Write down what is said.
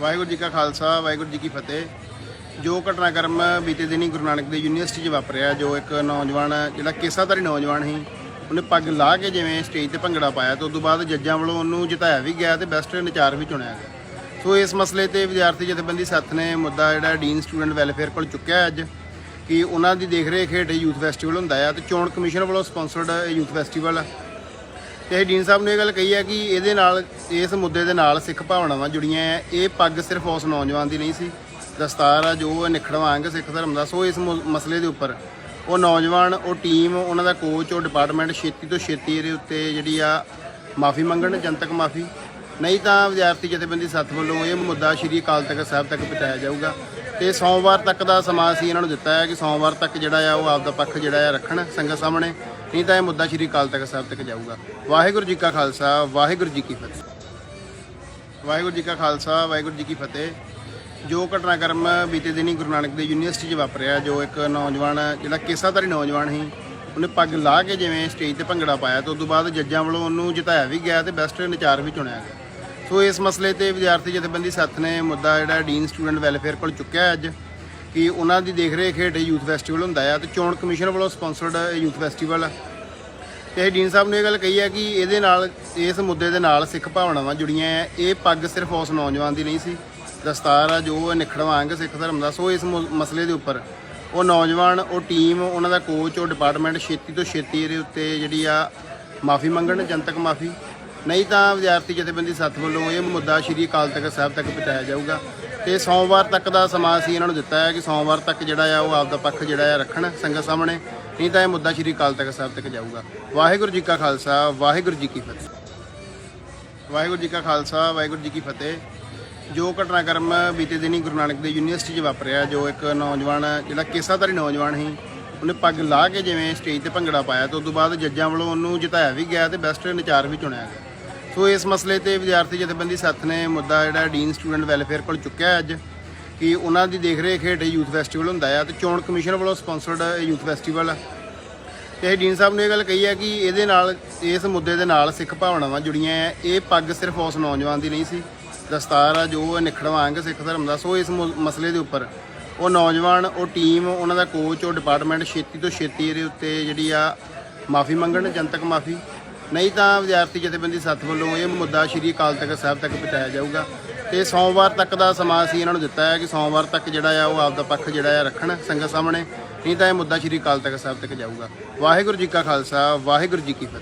ਵਾਹਿਗੁਰੂ ਜੀ ਕਾ ਖਾਲਸਾ, ਵਾਹਿਗੁਰੂ ਜੀ ਕੀ ਫਤਿਹ। ਜੋ ਘਟਨਾਕ੍ਰਮ ਬੀਤੇ ਦਿਨੀ ਗੁਰੂ ਨਾਨਕ ਦੇਵ ਯੂਨੀਵਰਸਿਟੀ 'ਚ ਵਾਪਰਿਆ, ਜੋ ਇੱਕ ਨੌਜਵਾਨ, ਜਿਹੜਾ ਕੇਸਾਧਾਰੀ ਨੌਜਵਾਨ ਸੀ, ਉਹਨੇ ਪੱਗ ਲਾ ਕੇ ਜਿਵੇਂ ਸਟੇਜ ਤੇ ਭੰਗੜਾ ਪਾਇਆ ਤੇ ਉਸ ਤੋਂ ਬਾਅਦ ਜੱਜਾਂ ਵੱਲੋਂ ਉਹਨੂੰ ਜਿਤਾਇਆ ਵੀ ਗਿਆ ਤੇ ਬੈਸਟ ਨਚਾਰ ਵੀ ਚੁਣਿਆ ਗਿਆ। ਸੋ ਇਸ ਮਸਲੇ ਤੇ ਵਿਦਿਆਰਥੀ ਜਥੇਬੰਦੀ ਸੱਥ ਨੇ ਮੁੱਦਾ ਜਿਹੜਾ ਡੀਨ ਸਟੂਡੈਂਟ ਵੈਲਫੇਅਰ ਕੋਲ ਚੁੱਕਿਆ ਅੱਜ ਕਿ ਉਹਨਾਂ ਦੀ ਦੇਖ ਰੇਖ ਹੇਠ ਯੂਥ ਫੈਸਟੀਵਲ ਹੁੰਦਾ ਆ ਤੇ ਚੋਣ ਕਮਿਸ਼ਨ ਵੱਲੋਂ ਸਪਾਂਸਰਡ ਯੂਥ ਫੈਸਟੀਵਲ ਆ ਤੇ ਡੀਨ ਸਾਹਿਬ ਨੇ ਇਹ ਗੱਲ ਕਹੀ ਹੈ ਕਿ ਇਹਦੇ ਨਾਲ, ਇਸ ਮੁੱਦੇ ਦੇ ਨਾਲ ਸਿੱਖ ਭਾਵਨਾਵਾਂ ਜੁੜੀਆਂ ਹੈ। ਇਹ ਪੱਗ ਸਿਰਫ ਉਸ ਨੌਜਵਾਨ ਦੀ ਨਹੀਂ ਸੀ, ਦਸਤਾਰ ਆ, ਜੋ ਨਿਖੜਵਾ ਸਿੱਖ ਧਰਮ ਦਾ। ਸੋ ਇਸ ਮੁ- ਮਸਲੇ ਦੇ ਉੱਪਰ ਉਹ ਨੌਜਵਾਨ, ਉਹ ਟੀਮ ਉਹਨਾਂ ਦਾ ਕੋਚ ਉਹ ਡਿਪਾਰਟਮੈਂਟ ਛੇਤੀ ਤੋਂ ਛੇਤੀ ਇਹਦੇ ਉੱਤੇ ਜਿਹੜੀ ਆ ਮਾਫੀ ਮੰਗਣ, ਜਨਤਕ ਮਾਫੀ। ਨਹੀਂ ਤਾਂ ਵਿਦਿਆਰਥੀ ਜਥੇਬੰਦੀ ਸੱਤ ਵੱਲੋਂ ਇਹ ਮੁੱਦਾ ਸ਼੍ਰੀ ਅਕਾਲ ਤਖਤ ਸਾਹਿਬ ਤੱਕ ਪਹੁੰਚਾਇਆ ਜਾਊਗਾ। ਤੇ ਸੋਮਵਾਰ ਤੱਕ ਦਾ ਸਮਾਂ ਅਸੀਂ ਇਹਨਾਂ ਨੂੰ ਦਿੱਤਾ ਹੈ ਕਿ ਸੋਮਵਾਰ ਤੱਕ ਜਿਹੜਾ ਆ ਉਹ ਆਪਦਾ ਪੱਖ ਜਿਹੜਾ ਆ ਰੱਖਣ ਸੰਗਤ ਸਾਹਮਣੇ। ਨਹੀਂ ਤਾਂ ਇਹ ਮੁੱਦਾ ਸ਼੍ਰੀ ਅਕਾਲ ਤਖਤ ਸਾਹਿਬ ਤੱਕ ਜਾਊਗਾ। ਵਾਹਿਗੁਰੂ ਜੀ ਕਾ ਖਾਲਸਾ, ਵਾਹਿਗੁਰੂ ਜੀ ਕੀ ਫਤਿਹ। ਵਾਹਿਗੁਰੂ ਜੀ ਕਾ ਖਾਲਸਾ, ਵਾਹਿਗੁਰੂ ਜੀ ਕੀ ਫਤਿਹ। ਜੋ ਘਟਨਾਕ੍ਰਮ ਬੀਤੇ ਦਿਨੀ ਗੁਰੂ ਨਾਨਕ ਦੇਵ ਯੂਨੀਵਰਸਿਟੀ 'ਚ ਵਾਪਰਿਆ, ਜੋ ਇੱਕ ਨੌਜਵਾਨ, ਜਿਹੜਾ ਕੇਸਾਧਾਰੀ ਨੌਜਵਾਨ ਸੀ, ਉਹਨੇ ਪੱਗ ਲਾ ਕੇ ਜਿਵੇਂ ਸਟੇਜ ਤੇ ਭੰਗੜਾ ਪਾਇਆ ਤੇ ਉਸ ਤੋਂ ਬਾਅਦ ਜੱਜਾਂ ਵੱਲੋਂ ਉਹਨੂੰ ਜਿਤਾਇਆ ਵੀ ਗਿਆ ਤੇ ਬੈਸਟ ਨਚਾਰ ਵੀ ਚੁਣਿਆ ਗਿਆ। ਸੋ ਇਸ ਮਸਲੇ ਤੇ ਵਿਦਿਆਰਥੀ ਜਥੇਬੰਦੀ ਸੱਥ ਨੇ ਮੁੱਦਾ ਜਿਹੜਾ ਡੀਨ ਸਟੂਡੈਂਟ ਵੈਲਫੇਅਰ ਕੋਲ ਚੁੱਕਿਆ ਅੱਜ। ਕਿ ਉਹਨਾਂ ਦੀ ਦੇਖ ਰੇਖ ਹੇਠ ਯੂਥ ਫੈਸਟੀਵਲ ਹੁੰਦਾ ਆ ਤੇ ਚੋਣ ਕਮਿਸ਼ਨ ਵੱਲੋਂ ਸਪਾਂਸਰਡ ਯੂਥ ਫੈਸਟੀਵਲ ਆ। ਤੇ ਡੀਨ ਸਾਹਿਬ ਨੇ ਇਹ ਗੱਲ ਕਹੀ ਹੈ ਕਿ ਇਹਦੇ ਨਾਲ, ਇਸ ਮੁੱਦੇ ਦੇ ਨਾਲ ਸਿੱਖ ਭਾਵਨਾਵਾਂ ਜੁੜੀਆਂ ਹੈ ਇਹ ਪੱਗ ਸਿਰਫ ਉਸ ਨੌਜਵਾਨ ਦੀ ਨਹੀਂ ਸੀ, ਦਸਤਾਰ ਆ, ਜੋ ਨਿਖੜਵਾ ਸਿੱਖ ਧਰਮ ਦਾ, ਸੋ ਇਸ ਮੁ- ਮਸਲੇ ਦੇ ਉੱਪਰ ਉਹ ਨੌਜਵਾਨ, ਉਹ ਟੀਮ, ਉਹਨਾਂ ਦਾ ਕੋਚ ਉਹ ਡਿਪਾਰਟਮੈਂਟ ਛੇਤੀ ਤੋਂ ਛੇਤੀ ਇਹਦੇ ਉੱਤੇ ਜਿਹੜੀ ਆ ਮਾਫੀ ਮੰਗਣ, ਜਨਤਕ ਮਾਫੀ। ਨਹੀਂ ਤਾਂ ਵਿਦਿਆਰਥੀ ਜਥੇਬੰਦੀ ਸੱਤ ਵੱਲੋਂ ਇਹ ਮੁੱਦਾ ਸ਼੍ਰੀ ਅਕਾਲ ਤਖਤ ਸਾਹਿਬ ਤੱਕ ਪਹੁੰਚਾਇਆ ਜਾਊਗਾ। ਤੇ ਸੋਮਵਾਰ ਤੱਕ ਦਾ ਸਮਾਂ ਅਸੀਂ ਇਹਨਾਂ ਨੂੰ ਦਿੱਤਾ ਹੈ ਕਿ ਸੋਮਵਾਰ ਤੱਕ ਜਿਹੜਾ ਆ ਉਹ ਆਪਦਾ ਪੱਖ ਜਿਹੜਾ ਆ ਰੱਖਣ ਸੰਗਤ ਸਾਹਮਣੇ। ਨਹੀਂ ਤਾਂ ਇਹ ਮੁੱਦਾ ਸ਼੍ਰੀ ਅਕਾਲ ਤਖਤ ਸਾਹਿਬ ਤੱਕ ਜਾਊਗਾ। ਵਾਹਿਗੁਰੂ ਜੀ ਕਾ ਖਾਲਸਾ, ਵਾਹਿਗੁਰੂ ਜੀ ਕੀ ਫਤਿਹ। ਵਾਹਿਗੁਰੂ ਜੀ ਕਾ ਖਾਲਸਾ, ਵਾਹਿਗੁਰੂ ਜੀ ਕੀ ਫਤਿਹ। ਜੋ ਘਟਨਾਕ੍ਰਮ ਬੀਤੇ ਦਿਨੀ ਗੁਰੂ ਨਾਨਕ ਦੇਵ ਯੂਨੀਵਰਸਿਟੀ 'ਚ ਵਾਪਰਿਆ, ਜੋ ਇੱਕ ਨੌਜਵਾਨ, ਜਿਹੜਾ ਕੇਸਾਧਾਰੀ ਨੌਜਵਾਨ ਸੀ, ਉਹਨੇ ਪੱਗ ਲਾ ਕੇ ਜਿਵੇਂ ਸਟੇਜ ਤੇ ਭੰਗੜਾ ਪਾਇਆ ਤੇ ਉਸ ਤੋਂ ਬਾਅਦ ਜੱਜਾਂ ਵੱਲੋਂ ਉਹਨੂੰ ਜਿਤਾਇਆ ਵੀ ਗਿਆ ਤੇ ਬੈਸਟ ਨਚਾਰ ਵੀ ਚੁਣਿਆ ਗਿਆ। ਸੋ ਇਸ ਮਸਲੇ ਤੇ ਵਿਦਿਆਰਥੀ ਜਥੇਬੰਦੀ ਸੱਥ ਨੇ ਮੁੱਦਾ ਜਿਹੜਾ ਡੀਨ ਸਟੂਡੈਂਟ ਵੈਲਫੇਅਰ ਕੋਲ ਚੁੱਕਿਆ ਅੱਜ, ਕਿ ਉਹਨਾਂ ਦੀ ਦੇਖ ਰੇਖ ਹੇਠ ਯੂਥ ਫੈਸਟੀਵਲ ਹੁੰਦਾ ਆ ਤੇ ਚੋਣ ਕਮਿਸ਼ਨ ਵੱਲੋਂ ਸਪਾਂਸਰਡ ਯੂਥ ਫੈਸਟੀਵਲ ਆ। ਤੇ ਡੀਨ ਸਾਹਿਬ ਨੇ ਇਹ ਗੱਲ ਕਹੀ ਹੈ ਕਿ ਇਹਦੇ ਨਾਲ, ਇਸ ਮੁੱਦੇ ਦੇ ਨਾਲ ਸਿੱਖ ਭਾਵਨਾਵਾਂ ਜੁੜੀਆਂ ਹੈ। ਇਹ ਪੱਗ ਸਿਰਫ ਉਸ ਨੌਜਵਾਨ ਦੀ ਨਹੀਂ ਸੀ, ਦਸਤਾਰ ਆ, ਜੋ ਨਿਖੜਵਾ ਸਿੱਖ ਧਰਮ ਦਾ। ਸੋ ਇਸ ਮੁ- ਮਸਲੇ ਦੇ ਉੱਪਰ ਉਹ ਨੌਜਵਾਨ, ਉਹ ਟੀਮ, ਉਹਨਾਂ ਦਾ ਕੋਚ ਉਹ ਡਿਪਾਰਟਮੈਂਟ ਛੇਤੀ ਤੋਂ ਛੇਤੀ ਇਹਦੇ ਉੱਤੇ ਜਿਹੜੀ ਆ ਮਾਫੀ ਮੰਗਣ, ਜਨਤਕ ਮਾਫੀ। ਨਹੀਂ ਤਾਂ ਵਿਦਿਆਰਥੀ ਜਥੇਬੰਦੀ ਸੱਤ ਵੱਲੋਂ ਇਹ ਮੁੱਦਾ ਸ਼੍ਰੀ ਅਕਾਲ ਤਖਤ ਸਾਹਿਬ ਤੱਕ ਪਹੁੰਚਾਇਆ ਜਾਊਗਾ। ਤੇ ਸੋਮਵਾਰ ਤੱਕ ਦਾ ਸਮਾਂ ਅਸੀਂ ਇਹਨਾਂ ਨੂੰ ਦਿੱਤਾ ਹੈ ਕਿ ਸੋਮਵਾਰ ਤੱਕ ਜਿਹੜਾ ਆ ਉਹ ਆਪਦਾ ਪੱਖ ਜਿਹੜਾ ਆ ਰੱਖਣ ਸੰਗਤ ਸਾਹਮਣੇ। ਨਹੀਂ ਤਾਂ ਇਹ ਮੁੱਦਾ ਸ਼੍ਰੀ ਅਕਾਲ ਤਖਤ ਸਾਹਿਬ ਤੱਕ ਜਾਊਗਾ। ਵਾਹਿਗੁਰੂ ਜੀ ਕਾ ਖਾਲਸਾ, ਵਾਹਿਗੁਰੂ ਜੀ ਕੀ ਫਤਿਹ।